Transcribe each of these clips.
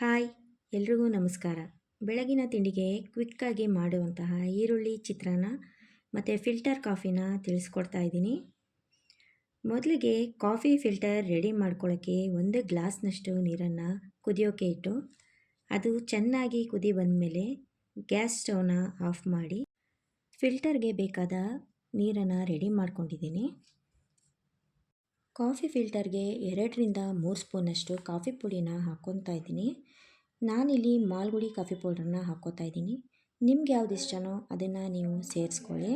Hi, ಎಲ್ರಿಗೂ ನಮಸ್ಕಾರ. ಬೆಳಗಿನ ತಿಂಡಿಗೆ ಕ್ವಿಕ್ಕಾಗಿ ಮಾಡುವಂತಹ ಈರುಳ್ಳಿ, ಚಿತ್ರಾನ್ನ ಮತ್ತು ಫಿಲ್ಟರ್ ಕಾಫಿನ ತಿಳಿಸ್ಕೊಡ್ತಾ ಇದ್ದೀನಿ. ಮೊದಲಿಗೆ ಕಾಫಿ ಫಿಲ್ಟರ್ ರೆಡಿ ಮಾಡ್ಕೊಳ್ಳೋಕ್ಕೆ ಒಂದು ಗ್ಲಾಸ್ನಷ್ಟು ನೀರನ್ನು ಕುದಿಯೋಕೆ ಇಟ್ಟು, ಅದು ಚೆನ್ನಾಗಿ ಕುದಿ ಬಂದಮೇಲೆ ಗ್ಯಾಸ್ ಸ್ಟವ್ನ ಆಫ್ ಮಾಡಿ ಫಿಲ್ಟರ್ಗೆ ಬೇಕಾದ ನೀರನ್ನು ರೆಡಿ ಮಾಡ್ಕೊಂಡಿದ್ದೀನಿ. ಕಾಫಿ ಫಿಲ್ಟರ್ಗೆ ಎರಡರಿಂದ ಮೂರು ಸ್ಪೂನಷ್ಟು ಕಾಫಿ ಪುಡಿನ ಹಾಕ್ಕೊತಾ ಇದ್ದೀನಿ. ನಾನಿಲ್ಲಿ ಮಾಲ್ಗುಡಿ ಕಾಫಿ ಪೌಡ್ರನ್ನ ಹಾಕ್ಕೋತಾ ಇದ್ದೀನಿ. ನಿಮ್ಗೆ ಯಾವ್ದು ಇಷ್ಟನೋ ಅದನ್ನು ನೀವು ಸೇರಿಸ್ಕೊಳ್ಳಿ.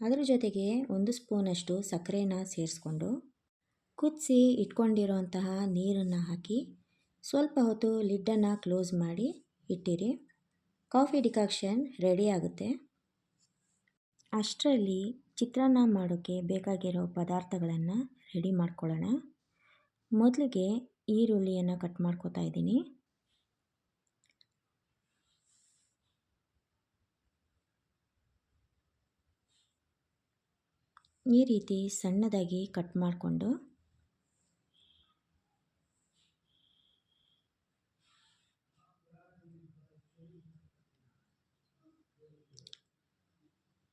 ಅದರ ಜೊತೆಗೆ ಒಂದು ಸ್ಪೂನಷ್ಟು ಸಕ್ಕರೆನ ಸೇರಿಸ್ಕೊಂಡು ಕುದಿಸಿ ಇಟ್ಕೊಂಡಿರೋಂತಹ ನೀರನ್ನು ಹಾಕಿ ಸ್ವಲ್ಪ ಹೊತ್ತು ಲಿಡ್ಡನ್ನು ಕ್ಲೋಸ್ ಮಾಡಿ ಇಟ್ಟಿರಿ. ಕಾಫಿ ಡಿಕಾಕ್ಷನ್ ರೆಡಿ ಆಗುತ್ತೆ. ಅಷ್ಟರಲ್ಲಿ ಚಿತ್ರಾನ್ನ ಮಾಡೋಕ್ಕೆ ಬೇಕಾಗಿರೋ ಪದಾರ್ಥಗಳನ್ನು ರೆಡಿ ಮಾಡ್ಕೊಳ್ಳೋಣ. ಮೊದಲಿಗೆ ಈರುಳ್ಳಿಯನ್ನು ಕಟ್ ಮಾಡ್ಕೋತಾ ಇದ್ದೀನಿ. ಈ ರೀತಿ ಸಣ್ಣದಾಗಿ ಕಟ್ ಮಾಡಿಕೊಂಡು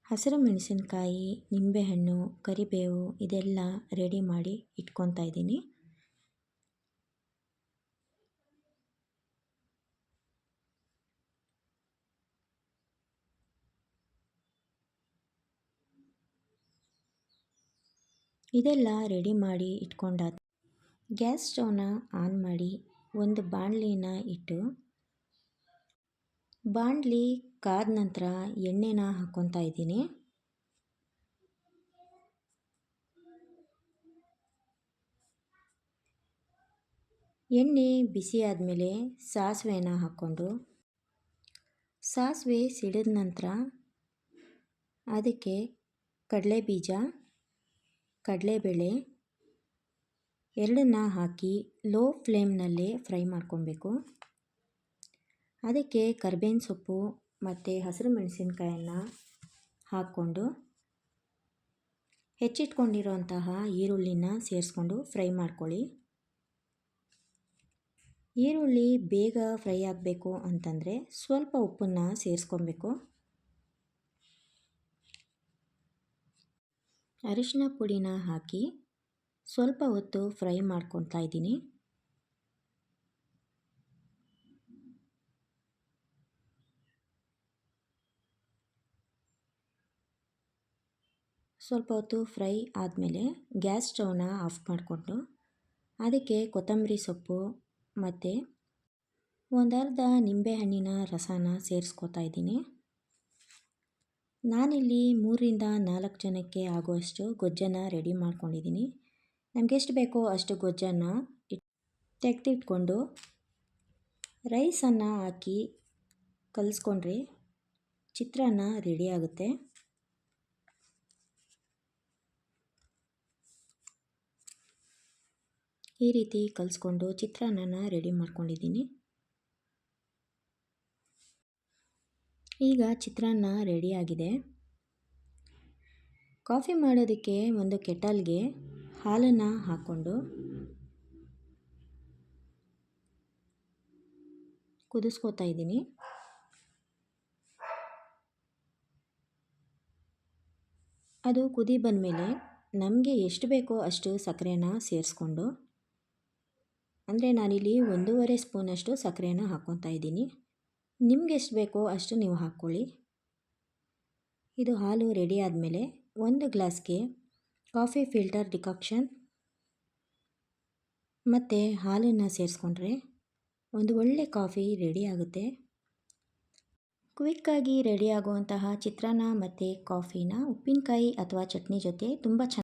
ಹಸಿರು ಮೆಣಸಿನಕಾಯಿ ನಿಂಬೆಹಣ್ಣು ಕರಿಬೇವು ಇದೆಲ್ಲ ರೆಡಿ ಮಾಡಿ ಇಟ್ಕೊತಾ ಇದ್ದೀನಿ. ಇದೆಲ್ಲ ರೆಡಿ ಮಾಡಿ ಇಟ್ಕೊಂಡಾದ ಗ್ಯಾಸ್ ಸ್ಟವ್ನ ಆನ್ ಮಾಡಿ ಒಂದು ಬಾಣಲಿನ ಇಟ್ಟು, ಬಾಣಲಿ ಕಾದ ನಂತರ ಎಣ್ಣೆನ ಹಾಕ್ಕೊತಾ ಇದ್ದೀನಿ. ಎಣ್ಣೆ ಬಿಸಿ ಆದಮೇಲೆ ಸಾಸಿವೆನ ಹಾಕ್ಕೊಂಡು, ಸಾಸಿವೆ ಸಿಡಿದ ನಂತರ ಅದಕ್ಕೆ ಕಡಲೆ ಬೀಜ ಕಡಲೆಬೇಳೆ ಎರಡನ್ನ ಹಾಕಿ ಲೋ ಫ್ಲೇಮ್ನಲ್ಲೇ ಫ್ರೈ ಮಾಡ್ಕೊಬೇಕು. ಅದಕ್ಕೆ ಕರ್ಬೇವಿನ ಸೊಪ್ಪು ಮತ್ತು ಹಸಿರು ಮೆಣಸಿನ್ಕಾಯನ್ನು ಹಾಕ್ಕೊಂಡು ಹೆಚ್ಚಿಟ್ಕೊಂಡಿರೋಂತಹ ಈರುಳ್ಳಿನ ಸೇರಿಸ್ಕೊಂಡು ಫ್ರೈ ಮಾಡ್ಕೊಳ್ಳಿ. ಈರುಳ್ಳಿ ಬೇಗ ಫ್ರೈ ಆಗಬೇಕು ಅಂತಂದರೆ ಸ್ವಲ್ಪ ಉಪ್ಪನ್ನು ಸೇರಿಸ್ಕೊಬೇಕು. ಅರಿಶಿನ ಪುಡಿನ ಹಾಕಿ ಸ್ವಲ್ಪ ಹೊತ್ತು ಫ್ರೈ ಮಾಡ್ಕೊತಾ ಇದ್ದೀನಿ. ಸ್ವಲ್ಪ ಹೊತ್ತು ಫ್ರೈ ಆದಮೇಲೆ ಗ್ಯಾಸ್ ಸ್ಟವ್ನ ಆಫ್ ಮಾಡಿಕೊಂಡು ಅದಕ್ಕೆ ಕೊತ್ತಂಬರಿ ಸೊಪ್ಪು ಮತ್ತು ಒಂದರ್ಧ ನಿಂಬೆಹಣ್ಣಿನ ರಸನ ಸೇರಿಸ್ಕೊತಾ ಇದ್ದೀನಿ. ನಾನಿಲ್ಲಿ ಮೂರರಿಂದ ನಾಲ್ಕು ಜನಕ್ಕೆ ಆಗುವಷ್ಟು ಗೊಜ್ಜನ್ನು ರೆಡಿ ಮಾಡ್ಕೊಂಡಿದ್ದೀನಿ. ನಮಗೆ ಎಷ್ಟು ಬೇಕೋ ಅಷ್ಟು ಗೊಜ್ಜನ್ನು ಇಟ್, ತೆಗೆದಿಟ್ಕೊಂಡು ರೈಸನ್ನು ಹಾಕಿ ಕಲಿಸ್ಕೊಂಡ್ರೆ ಚಿತ್ರಾನ್ನ ರೆಡಿ ಆಗುತ್ತೆ. ಈ ರೀತಿ ಕಲಿಸ್ಕೊಂಡು ಚಿತ್ರಾನ್ನನ ರೆಡಿ ಮಾಡ್ಕೊಂಡಿದ್ದೀನಿ. ಈಗ ಚಿತ್ರಾನ್ನ ರೆಡಿಯಾಗಿದೆ ಕಾಫಿ ಮಾಡೋದಕ್ಕೆ ಒಂದು ಕೆಟಲ್ಗೆ ಹಾಲನ್ನು ಹಾಕ್ಕೊಂಡು ಕುದಿಸ್ಕೋತಾ ಇದ್ದೀನಿ. ಅದು ಕುದಿ ಬಂದಮೇಲೆ ನಮಗೆ ಎಷ್ಟು ಬೇಕೋ ಅಷ್ಟು ಸಕ್ಕರೆನ ಸೇರಿಸ್ಕೊಂಡು, ಅಂದರೆ ನಾನಿಲ್ಲಿ ಒಂದೂವರೆ ಸ್ಪೂನಷ್ಟು ಸಕ್ಕರೆನ ಹಾಕ್ಕೊತಾ ಇದ್ದೀನಿ. ನಿಮ್ಗೆ ಎಷ್ಟು ಬೇಕೋ ಅಷ್ಟು ನೀವು ಹಾಕ್ಕೊಳ್ಳಿ. ಇದು ಹಾಲು ರೆಡಿ ಆದಮೇಲೆ ಒಂದು ಗ್ಲಾಸ್ಗೆ ಕಾಫಿ ಫಿಲ್ಟರ್ ಡಿಕಾಕ್ಷನ್ ಮತ್ತು ಹಾಲನ್ನು ಸೇರಿಸ್ಕೊಂಡ್ರೆ ಒಂದು ಒಳ್ಳೆ ಕಾಫಿ ರೆಡಿ ಆಗುತ್ತೆ. ಕ್ವಿಕ್ಕಾಗಿ ರೆಡಿ ಆಗುವಂತಹ ಚಿತ್ರಾನ್ನ ಮತ್ತು ಕಾಫಿನ ಉಪ್ಪಿನಕಾಯಿ ಅಥವಾ ಚಟ್ನಿ ಜೊತೆ ತುಂಬ ಚೆನ್ನಾಗಿ